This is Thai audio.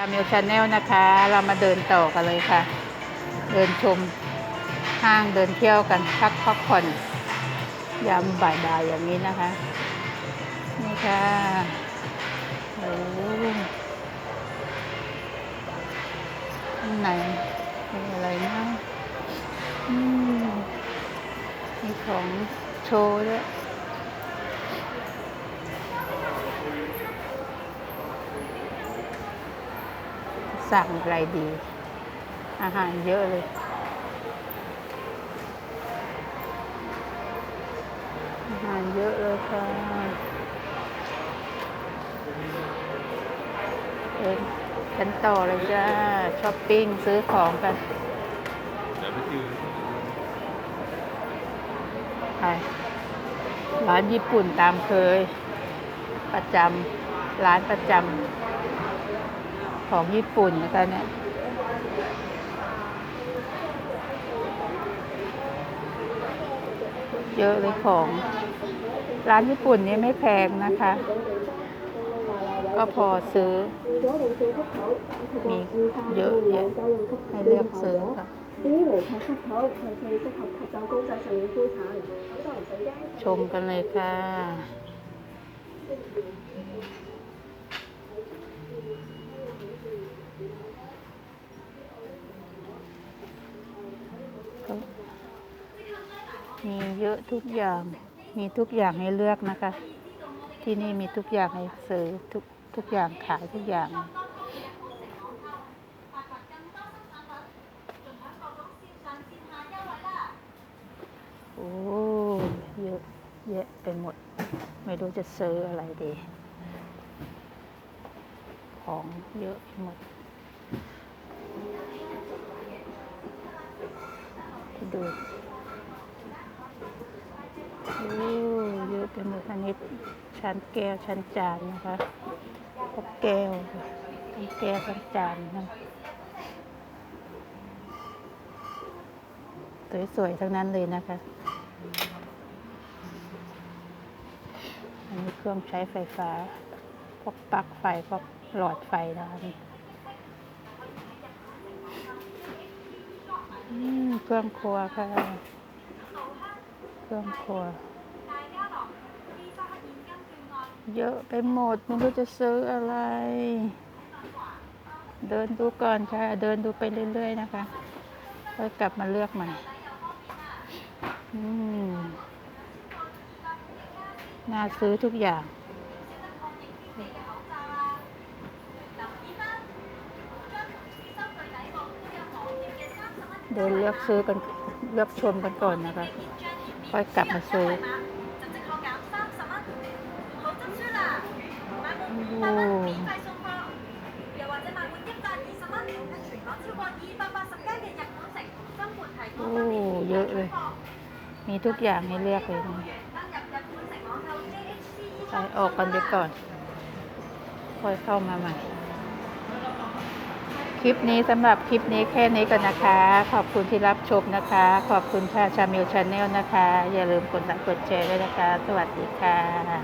ามมิวชาแนลนะคะ เรามาเดินต่อกันเลยค่ะ เดินชมห้างเดินเที่ยวกันพักพักผ่อนยามบ่ายๆอย่างนี้นะคะ นี่ค่ะโอ้ข้างในมีอะไรนะอืมมีของโชว์ด้วย สั่งอะไรดี อาหารเยอะเลย อาหารเยอะเลยค่ะเดินกันต่อเลยจ้าช้อปปิ้งซื้อของกันเดี๋ยวไปซื้อไปร้านญี่ปุ่นตามเคย ประจำร้านประจำ ของญี่ปุ่นนะคะเนี่ยเยอะเลยของ ร้านญี่ปุ่นนี้ไม่แพงนะคะ ก็พอซื้อ มีเยอะแยะให้เลือกซื้อค่ะชมกันเลยค่ะ มีเยอะทุกอย่าง มีทุกอย่างให้เลือกนะคะ ที่นี่มีทุกอย่างให้ซื้อทุกทุกอย่างขายทุกอย่างโอ้เยอะแยะไปหมด ไม่รู้จะซื้ออะไรดี ของเยอะไปหมดดู โอ้เยอะไปหมดอันนี้ชั้นแก้วชั้นจานนะคะพวกแก้วทั้งแก้วทั้งจานนะสวยๆทั้งนั้นเลยนะคะ อันนี้เครื่องใช้ไฟฟ้า พวกปลั๊กไฟ พวกหลอดไฟนะคะนี่เครื่องครัวค่ะ เครื่องครัว เยอะไปหมดไม่รู้จะซื้ออะไร เดินดูก่อนค่ะ เดินดูไปเรื่อยๆนะคะค่อยกลับมาเลือกใหม่น่าซื้อทุกอย่าง เดินเลือกซื้อกันเลือกชมกันก่อนนะคะ ค่อยกลับมาซื้อ โอ้เยอะเลย มีทุกอย่างให้เลือกเลยนะไปออกกันไปก่อน ค่อยเข้ามาใหม่ คลิปนี้สำหรับคลิปนี้แค่นี้ก่อนนะคะ ขอบคุณที่รับชมนะคะ ขอบคุณค่ะชามิลชาแนลนะคะ อย่าลืมกดไลค์กดแชร์ด้วยนะคะ สวัสดีค่ะ